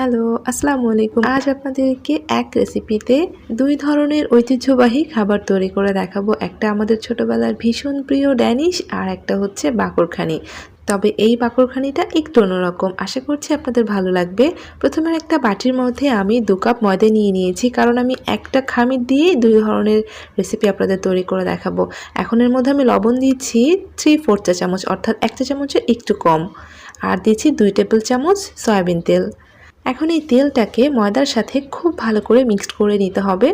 Hello, আসসালামু আলাইকুম। আজ আপনাদেরকে এক রেসিপিতে দুই ধরনের ঐতিহ্যবাহী খাবার তৈরি করে দেখাবো। একটা আমাদের ছোটবেলার ভীষণ প্রিয় ড্যানিশ আর একটা হচ্ছে বাকরখানি। তবে এই বাকরখানিটা একটু অন্যরকম। আশা করছি আপনাদের ভালো লাগবে। প্রথমে একটা বাটির মধ্যে আমি দু কাপ ময়দা নিয়ে নিয়েছি, কারণ আমি একটা খামির দিয়ে দুই ধরনের রেসিপি আপনাদের তৈরি করে দেখাবো। এখন এর মধ্যে আমি লবণ দিচ্ছি থ্রি ফোর চা চামচ, অর্থাৎ একটা চামচের একটু কম। আর দিচ্ছি দুই টেবিল চামচ সয়াবিন তেল। এখন এই তেলটাকে ময়দার সাথে খুব ভালো করে মিক্সড করে নিতে হবে।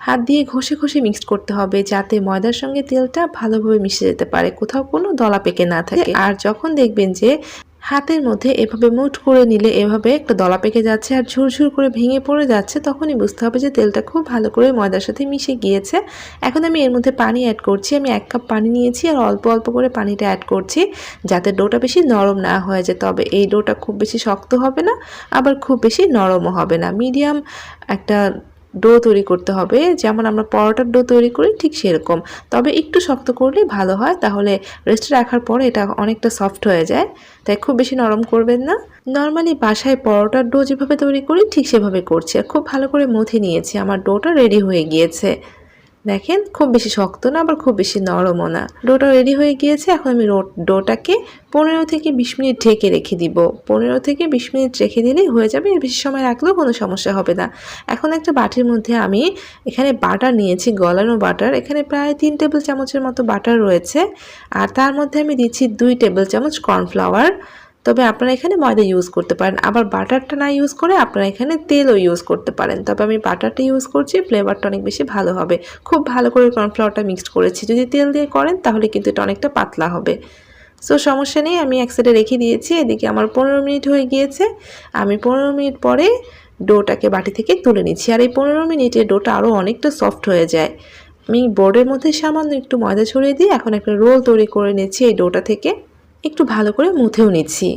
হাত দিয়ে ঘষে ঘষে মিক্সড করতে হবে যাতে ময়দার সঙ্গে তেলটা ভালোভাবে মিশে যেতে পারে। কোথাও কোনো দলা পেকে না থাকে। আর যখন দেখবেন যে হাতের মধ্যে এভাবে মুঠ করে নিলে এভাবে একটা দলা পেকে যাচ্ছে আর ঝুরঝুর করে ভেঙে পড়ে যাচ্ছে, তখনই বুঝতে হবে যে তেলটা খুব ভালো করে ময়দার সাথে মিশে গিয়েছে। এখন আমি এর মধ্যে পানি অ্যাড করছি, আমি এক কাপ পানি নিয়েছি আর অল্প অল্প করে পানিটা অ্যাড করছি যাতে ডোটা বেশি নরম না হয়ে যায়। তবে এই ডোটা খুব বেশি শক্ত হবে না, আবার খুব বেশি নরমও হবে না। মিডিয়াম একটা ডো তৈরি করতে হবে। যেমন আমরা পরোটার ডো তৈরি করি, ঠিক সেরকম। তবে একটু শক্ত করলে ভালো হয়, তাহলে রেস্টে রাখার পরে এটা অনেকটা সফট হয়ে যায়। তাই খুব বেশি নরম করবেন না। নর্মালি বাসায় পরোটার ডো যেভাবে তৈরি করি, ঠিক সেভাবে করছি। খুব ভালো করে মথে নিয়েছি। আমার ডোটা রেডি হয়ে গিয়েছে। দেখেন, খুব বেশি শক্ত না, আবার খুব বেশি নরমও না। ডোটা রেডি হয়ে গিয়েছে, এখন আমি ডোটাকে পনেরো থেকে বিশ মিনিট ঢেকে রেখে দিব। পনেরো থেকে বিশ মিনিট রেখে দিলেই হয়ে যাবে, এর বেশি সময় রাখলেও কোনো সমস্যা হবে না। এখন একটা বাটির মধ্যে আমি এখানে বাটার নিয়েছি, গলানো বাটার। এখানে প্রায় তিন টেবিল চামচের মতো বাটার রয়েছে, আর তার মধ্যে আমি দিচ্ছি দুই টেবিল চামচ কর্নফ্লাওয়ার। তবে আপনারা এখানে ময়দা ইউজ করতে পারেন। আবার বাটারটা না ইউজ করে আপনারা এখানে তেলও ইউজ করতে পারেন। তবে আমি বাটারটা ইউজ করছি ফ্লেভারটা অনেক বেশি ভালো হবে। খুব ভালো করে কর্নফ্লাওয়ারটা মিক্সড করেছি। যদি তেল দিয়ে করেন, তাহলে কিন্তু এটা অনেকটা পাতলা হবে। সো সমস্যা নেই, আমি এক সাইডে রেখে দিয়েছি। এদিকে আমার পনেরো মিনিট হয়ে গিয়েছে। আমি পনেরো মিনিট পরে ডোটাকে বাটি থেকে তুলে নিচ্ছি। আর এই পনেরো মিনিটে ডোটা আরও অনেকটা সফট হয়ে যায়। আমি বোর্ডের মধ্যে সামান্য একটু ময়দা ছড়িয়ে দিয়ে এখন একটা রোল তৈরি করে নিচ্ছি এই ডোটা থেকে। একটু ভালো করে মুথেও নিচ্ছি।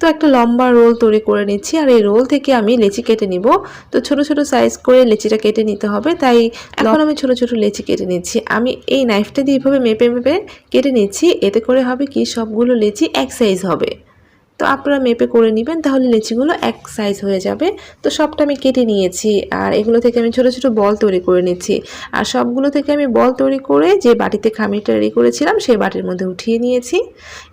তো একটা লম্বা রোল তৈরি করে নিচ্ছি আর এই রোল থেকে আমি লেচি কেটে নিব। তো ছোট ছোট সাইজ করে লেচিটা কেটে নিতে হবে তাই এখন আমি ছোট ছোট লেচি কেটে নিচ্ছি। আমি এই নাইফটা দিয়ে এভাবে মেপে মেপে কেটে নিচ্ছি এতে করে হবে কি সবগুলো লেচি এক সাইজ হবে। তো আপনারা মেপে করে নেবেন, তাহলে লিচিগুলো এক সাইজ হয়ে যাবে। তো সবটা আমি কেটে নিয়েছি, আর এগুলো থেকে আমি ছোট ছোট বল তৈরি করে নিচ্ছি। আর সবগুলো থেকে আমি বল তৈরি করে যে বাটিতে খামিরটা রেডি করেছিলাম, সেই বাটির মধ্যে উঠিয়ে নিয়েছি।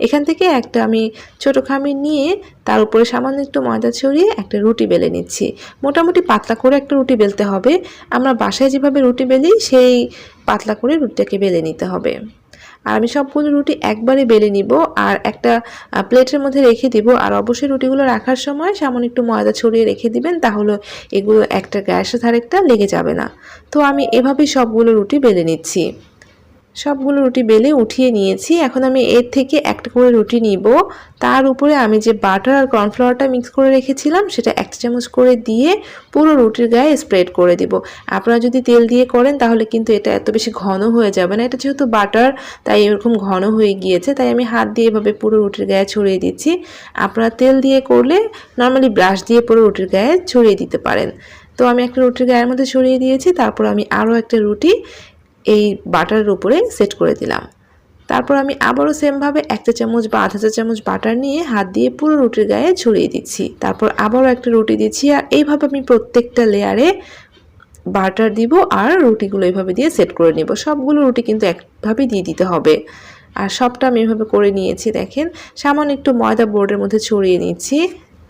এখান থেকে একটা আমি ছোট খামির নিয়ে তার উপরে সামান্য একটু ময়দা ছড়িয়ে একটা রুটি বেলে নিচ্ছি। মোটামুটি পাতলা করে একটা রুটি বেলতে হবে। আমরা বাসায় যেভাবে রুটি বেলি, সেই পাতলা করে রুটিটাকে বেলে নিতে হবে। আর আমি সবগুলো রুটি একবারে বেলে নিব আর একটা প্লেটের মধ্যে রেখে দিব। আর অবশ্যই রুটিগুলো রাখার সময় সামান্য একটু ময়দা ছড়িয়ে রেখে দিবেন, তাহলে এগুলো একটা গ্যাসের ধারেকটা লেগে যাবে না। তো আমি এভাবেই সবগুলো রুটি বেলে নিচ্ছি। সবগুলো রুটি বেলে উঠিয়ে নিয়েছি। এখন আমি এর থেকে একটা করে রুটি নিব। তার উপরে আমি যে বাটার আর কর্নফ্লাওয়ারটা মিক্স করে রেখেছিলাম, সেটা এক চামচ করে দিয়ে পুরো রুটির গায়ে স্প্রেড করে দিব। আপনারা যদি তেল দিয়ে করেন, তাহলে কিন্তু এটা এত বেশি ঘন হয়ে যাবে না। এটা যেহেতু বাটার, তাই এরকম ঘন হয়ে গিয়েছে, তাই আমি হাত দিয়ে এভাবে পুরো রুটির গায়ে ছড়িয়ে দিচ্ছি। আপনারা তেল দিয়ে করলে নর্মালি ব্রাশ দিয়ে পুরো রুটির গায়ে ছড়িয়ে দিতে পারেন। তো আমি একটা রুটির গায়ের মধ্যে ছড়িয়ে দিয়েছি, তারপর আমি আরও একটা রুটি এই বাটারের উপরে সেট করে দিলাম। তারপর আমি আবারও সেমভাবে একটা চামচ বা আধা চা চামচ বাটার নিয়ে হাত দিয়ে পুরো রুটির গায়ে ছড়িয়ে দিচ্ছি। তারপর আবারও একটা রুটি দিচ্ছি আর এইভাবে আমি প্রত্যেকটা লেয়ারে বাটার দিব আর রুটিগুলো এইভাবে দিয়ে সেট করে নিব। সবগুলো রুটি কিন্তু একভাবে দিয়ে দিতে হবে। আর সবটা আমি এভাবে করে নিয়েছি, দেখেন। সামান্য একটু ময়দা বোর্ডের মধ্যে ছড়িয়ে নিচ্ছি।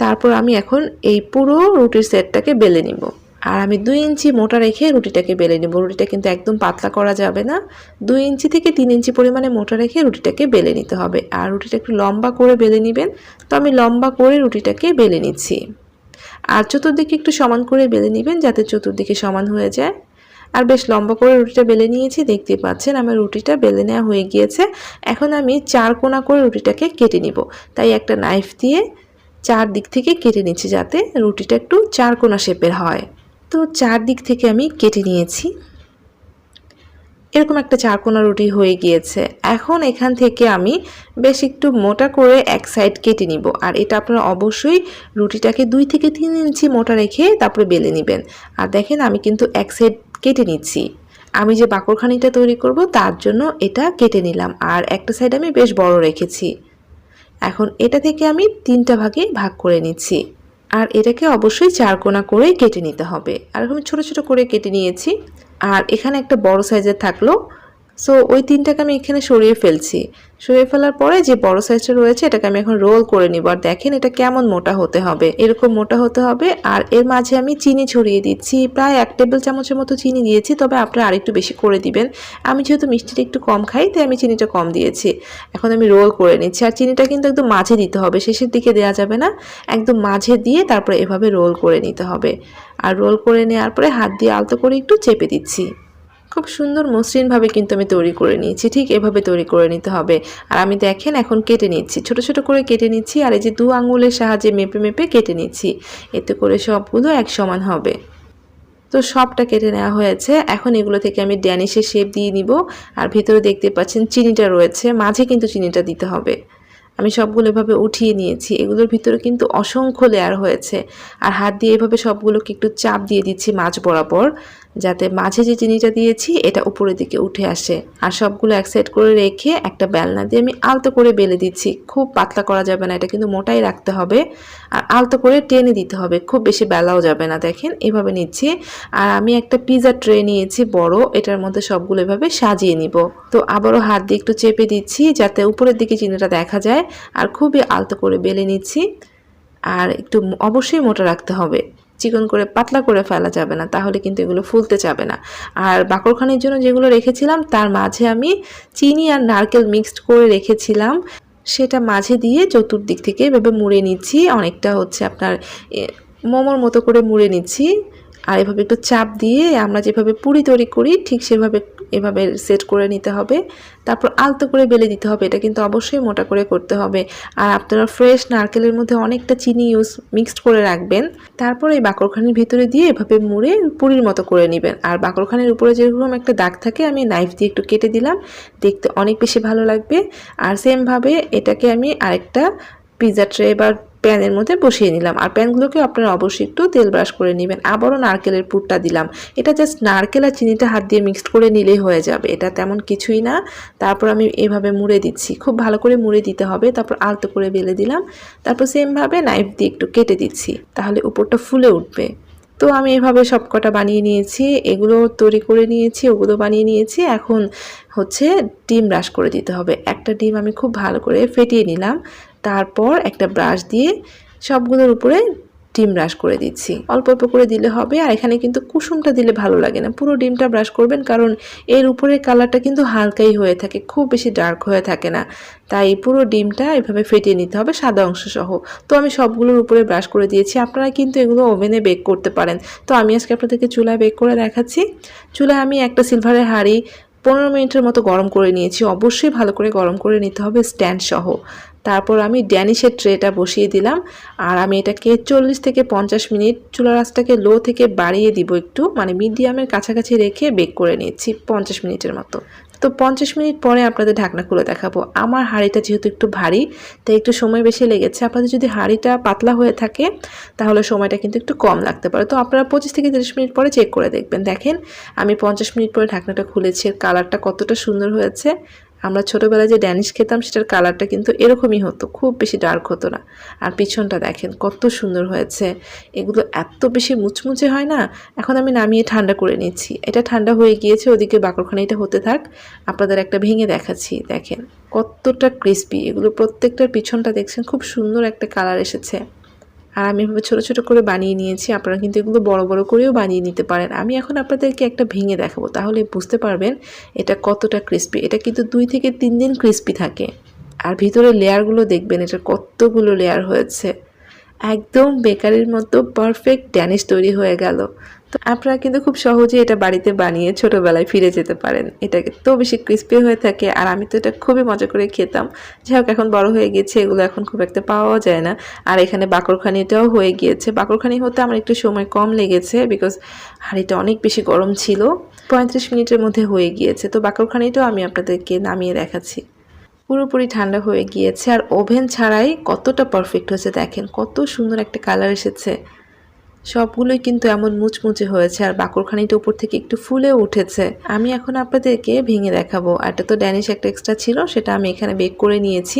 তারপর আমি এখন এই পুরো রুটির সেটটাকে বেলে নিব। আর আমি দুই ইঞ্চি মোটা রেখে রুটিটাকে বেলে নেব। রুটিটা কিন্তু একদম পাতলা করা যাবে না। দুই ইঞ্চি থেকে তিন ইঞ্চি পরিমাণে মোটা রেখে রুটিটাকে বেলে নিতে হবে। আর রুটিটা একটু লম্বা করে বেলে নেবেন। তো আমি লম্বা করে রুটিটাকে বেলে নিচ্ছি। আর চতুর্দিকে একটু সমান করে বেলে নেবেন যাতে চতুর্দিকে সমান হয়ে যায়। আর বেশ লম্বা করে রুটিটা বেলে নিয়েছি। দেখতে পাচ্ছেন আমার রুটিটা বেলে নেওয়া হয়ে গিয়েছে। এখন আমি চার কোনা করে রুটিটাকে কেটে নিব। তাই একটা নাইফ দিয়ে চার দিক থেকে কেটে নিচ্ছি যাতে রুটিটা একটু চার কোনা শেপের হয়। তো চারদিক থেকে আমি কেটে নিয়েছি। এরকম একটা চারকোনা রুটি হয়ে গিয়েছে। এখন এখান থেকে আমি বেশ একটু মোটা করে এক সাইড কেটে নিব। আর এটা আপনারা অবশ্যই রুটিটাকে দুই থেকে তিন ইঞ্চি মোটা রেখে তারপরে বেলে নেবেন। আর দেখেন আমি কিন্তু এক সাইড কেটে নিচ্ছি। আমি যে বাকরখানিটা তৈরি করব তার জন্য এটা কেটে নিলাম। আর একটা সাইড আমি বেশ বড় রেখেছি। এখন এটা থেকে আমি তিনটা ভাগে ভাগ করে নিচ্ছি। আর এটাকে অবশ্যই চার কোনা করে কেটে নিতে হবে। আর আমি ছোটো ছোটো করে কেটে নিয়েছি। আর এখানে একটা বড় সাইজের থাকল। সো ওই তিনটাকে আমি এখানে সরিয়ে ফেলছি। সরিয়ে ফেলার পরে যে বড় সাইজটা রয়েছে, এটাকে আমি এখন রোল করে নিব। আর দেখেন এটা কেমন মোটা হতে হবে। এরকম মোটা হতে হবে। আর এর মাঝে আমি চিনি ছড়িয়ে দিচ্ছি। প্রায় এক টেবিল চামচের মতো চিনি দিয়েছি। তবে আপনারা আরেকটু বেশি করে দিবেন। আমি যেহেতু মিষ্টিটা একটু কম খাই, তাই আমি চিনিটা কম দিয়েছি। এখন আমি রোল করে নিচ্ছি। আর চিনিটা কিন্তু একদম মাঝে দিতে হবে। শেষের দিকে দেওয়া যাবে না। একদম মাঝে দিয়ে তারপরে এভাবে রোল করে নিতে হবে। আর রোল করে নেওয়ার পরে হাত দিয়ে আলতো করে একটু চেপে দিচ্ছি। খুব সুন্দর মসৃণভাবে কিন্তু আমি তৈরি করে নিয়েছি। ঠিক এভাবে তৈরি করে নিতে হবে। আর আমি দেখেন এখন কেটে নিচ্ছি। ছোট ছোট করে কেটে নিচ্ছি আর এই যে দু আঙুলের সাহায্যে মেপে মেপে কেটে নিচ্ছি। এতে করে সবগুলো এক সমান হবে। তো সবটা কেটে নেওয়া হয়েছে। এখন এগুলো থেকে আমি ড্যানিশের শেপ দিয়ে নিব। আর ভিতরে দেখতে পাচ্ছেন চিনিটা রয়েছে। মাঝে কিন্তু চিনিটা দিতে হবে। আমি সবগুলো এভাবে উঠিয়ে নিয়েছি। এগুলোর ভিতরে কিন্তু অসংখ্য লেয়ার হয়েছে। আর হাত দিয়ে এভাবে সবগুলোকে একটু চাপ দিয়ে দিচ্ছি মাছ বরাবর। যাতে মাঝে যে চিনিটা দিয়েছি এটা উপরের দিকে উঠে আসে। আর সবগুলো এক সাইড করে রেখে একটা বেলনা দিয়ে আমি আলতো করে বেলে দিচ্ছি। খুব পাতলা করা যাবে না, এটা কিন্তু মোটাই রাখতে হবে। আর আলতো করে টেনে দিতে হবে, খুব বেশি বেলাও যাবে না। দেখেন, এভাবে নিচ্ছি। আর আমি একটা পিজা ট্রে নিয়েছি বড়, এটার মধ্যে সবগুলো এভাবে সাজিয়ে নিব। তো আবারও হাত দিয়ে একটু চেপে দিচ্ছি যাতে উপরের দিকে চিনিটা দেখা যায়। আর খুবই আলতো করে বেলে নিচ্ছি। আর একটু অবশ্যই মোটা রাখতে হবে। চিকন করে, পাতলা করে ফেলা যাবে না, তাহলে কিন্তু এগুলো ফুলতে যাবে না। আর বাকরখানির জন্য যেগুলো রেখেছিলাম, তার মাঝে আমি চিনি আর নারকেল মিক্সড করে রেখেছিলাম। সেটা মাঝে দিয়ে চতুর্দিক থেকে এভাবে মুড়ে নিচ্ছি, অনেকটা হচ্ছে আপনার মোমোর মতো করে মুড়ে নিচ্ছি। আর এভাবে একটু চাপ দিয়ে আমরা যেভাবে পুরি তৈরি করি, ঠিক সেভাবে এভাবে সেট করে নিতে হবে। তারপর আলতো করে বেলে দিতে হবে। এটা কিন্তু অবশ্যই মোটা করে করতে হবে। আর আপনারা ফ্রেশ নারকেলের মধ্যে অনেকটা চিনি ইউজ মিক্সড করে রাখবেন। তারপর এই বাকরখানির ভিতরে দিয়ে এভাবে মুড়ে পুরির মতো করে নেবেন। আর বাকরখানির উপরে যেরকম একটা দাগ থাকে, আমি নাইফ দিয়ে একটু কেটে দিলাম। দেখতে অনেক বেশি ভালো লাগবে। আর সেমভাবে এটাকে আমি আরেকটা পিজা ট্রে বা প্যানের মধ্যে বসিয়ে নিলাম। আর প্যানগুলোকে আপনারা অবশ্যই একটু তেল ব্রাশ করে নেবেন। আবারও নারকেলের পুরটা দিলাম। এটা জাস্ট নারকেল আর চিনিটা হাত দিয়ে মিক্সড করে নিলেই হয়ে যাবে। এটা তেমন কিছুই না। তারপর আমি এভাবে মুড়ে দিচ্ছি। খুব ভালো করে মুড়ে দিতে হবে। তারপর আলতো করে বেলে দিলাম। তারপর সেমভাবে নাইফ দিয়ে একটু কেটে দিচ্ছি। তাহলে উপরটা ফুলে উঠবে। তো আমি এভাবে সব কটা বানিয়ে নিয়েছি। এগুলো তৈরি করে নিয়েছি, ওগুলো বানিয়ে নিয়েছি। এখন হচ্ছে ডিম ব্রাশ করে দিতে হবে। একটা ডিম আমি খুব ভালো করে ফেটিয়ে নিলাম। তারপর একটা ব্রাশ দিয়ে সবগুলোর উপরে ডিম ব্রাশ করে দিচ্ছি। অল্প অল্প করে দিলে হবে আর এখানে কিন্তু কুসুমটা দিলে ভালো লাগে না। পুরো ডিমটা ব্রাশ করবেন কারণ এর উপরের কালারটা কিন্তু হালকাই হয়ে থাকে, খুব বেশি ডার্ক হয়ে থাকে না। তাই পুরো ডিমটা এভাবে ফেটিয়ে নিতে হবে সাদা অংশ সহ। তো আমি সবগুলোর উপরে ব্রাশ করে দিয়েছি। আপনারা কিন্তু এগুলো ওভেনে বেক করতে পারেন। তো আমি আজকে আপনাদেরকে চুলায় বেক করে দেখাচ্ছি। চুলায় আমি একটা সিলভারের হাঁড়ি পনেরো মিনিটের মতো গরম করে নিয়েছি। অবশ্যই ভালো করে গরম করে নিতে হবে স্ট্যান্ড সহ। তারপর আমি ড্যানিশের ট্রেটা বসিয়ে দিলাম। আর আমি এটাকে চল্লিশ থেকে পঞ্চাশ মিনিট চুলা রাসটাকে লো থেকে বাড়িয়ে দিব একটু। মানে মিডিয়ামের কাছাকাছি রেখে বেক করে নিচ্ছি পঞ্চাশ মিনিটের মতো। তো পঞ্চাশ মিনিট পরে আপনাদের ঢাকনা খুলে দেখাবো। আমার হাঁড়িটা যেহেতু একটু ভারী, তাই একটু সময় বেশি লেগেছে। আপনাদের যদি হাঁড়িটা পাতলা হয়ে থাকে, তাহলে সময়টা কিন্তু একটু কম লাগতে পারে। তো আপনারা পঁচিশ থেকে তিরিশ মিনিট পরে চেক করে দেখবেন। দেখেন, আমি পঞ্চাশ মিনিট পরে ঢাকনাটা খুলেছি। এর কালারটা কতটা সুন্দর হয়েছে। আমরা ছোটোবেলায় যে ড্যানিশ খেতাম, সেটার কালারটা কিন্তু এরকমই হতো, খুব বেশি ডার্ক হতো না। আর পিছনটা দেখেন, কত সুন্দর হয়েছে। এগুলো এত বেশি মুচমুচে হয় না, এখন আমি নামিয়ে ঠান্ডা করে নিচ্ছি। এটা ঠান্ডা হয়ে গিয়েছে, ওদিকে বাকরখানিটা হতে থাক, আপনাদের একটা ভেঙে দেখাচ্ছি, দেখেন। কতটা ক্রিস্পি এগুলো প্রত্যেকটার পিছনটা দেখছেন, খুব সুন্দর একটা কালার এসেছে। আর আমি এভাবে ছোটো ছোটো করে বানিয়ে নিয়েছি। আপনারা কিন্তু এগুলো বড় বড় করেও বানিয়ে নিতে পারেন। আমি এখন আপনাদেরকে একটা ভেঙে দেখাবো। তাহলে বুঝতে পারবেন এটা কতটা ক্রিস্পি এটা কিন্তু দুই থেকে তিন দিন ক্রিস্পি থাকে। আর ভিতরে লেয়ারগুলো দেখবেন এটা কতগুলো লেয়ার হয়েছে। একদম বেকারির মতো পারফেক্ট ড্যানিশ তৈরি হয়ে গেল। তো আপনারা কিন্তু খুব সহজে এটা বাড়িতে বানিয়ে ছোটোবেলায় ফিরে যেতে পারেন। এটা তো বেশি ক্রিস্পি হয়ে থাকে আর আমি তো এটা খুবই মজা করে খেতাম। যাই হোক, এখন বড় হয়ে গেছে এগুলো এখন খুব একটা পাওয়া যায় না। আর এখানে বাকরখানিটাও হয়ে গিয়েছে। বাকরখানি হতে আমার একটু সময় কম লেগেছে বিকজ হাঁড়িটা অনেক বেশি গরম ছিল। পঁয়ত্রিশ মিনিটের মধ্যে হয়ে গিয়েছে। তো বাকরখানিটাও আমি আপনাদেরকে নামিয়ে দেখাচ্ছি। পুরোপুরি ঠান্ডা হয়ে গিয়েছে আর ওভেন ছাড়াই কতটা পারফেক্ট হয়েছে দেখেন, কত সুন্দর একটা কালার এসেছে। সবগুলোই কিন্তু এমন মুচমুচে হয়েছে আর বাকরখানিটা উপর থেকে একটু ফুলে উঠেছে। আমি এখন আপনাদেরকে ভেঙে দেখাবো। আর এটা তো ড্যানিশ একটা এক্সট্রা ছিল, সেটা আমি এখানে বেক করে নিয়েছি।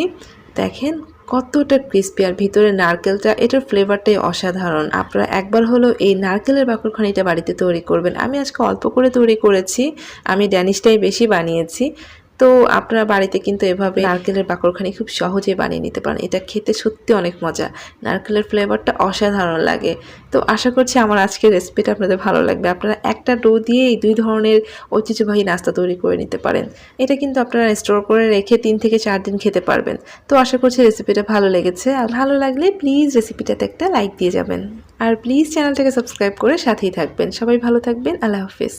দেখেন কতটা ক্রিস্পি আর ভিতরে নারকেলটা, এটার ফ্লেভারটাই অসাধারণ। আপনারা একবার হলো এই নারকেলের বাকরখানিটা বাড়িতে তৈরি করবেন। আমি আজকে অল্প করে তৈরি করেছি, আমি ড্যানিশটাই বেশি বানিয়েছি। তো আপনারা বাড়িতে কিন্তু এভাবে নারকেলের বাকরখানি খুব সহজে বানিয়ে নিতে পারেন। এটা খেতে সত্যি অনেক মজা। নারকেলের ফ্লেভারটা অসাধারণ লাগে। তো আশা করছি আমার আজকের রেসিপিটা আপনাদের ভালো লাগবে। আপনারা একটা ডো দিয়ে এই দুই ধরনের ঐতিহ্যবাহী নাস্তা তৈরি করে নিতে পারেন। এটা কিন্তু আপনারা স্টোর করে রেখে তিন থেকে চার দিন খেতে পারবেন। তো আশা করছি রেসিপিটা ভালো লেগেছে। আর ভালো লাগলে প্লিজ রেসিপিটাতে একটা লাইক দিয়ে যাবেন। আর প্লিজ চ্যানেলটাকে সাবস্ক্রাইব করে সাথেই থাকবেন। সবাই ভালো থাকবেন। আল্লাহ হাফিজ।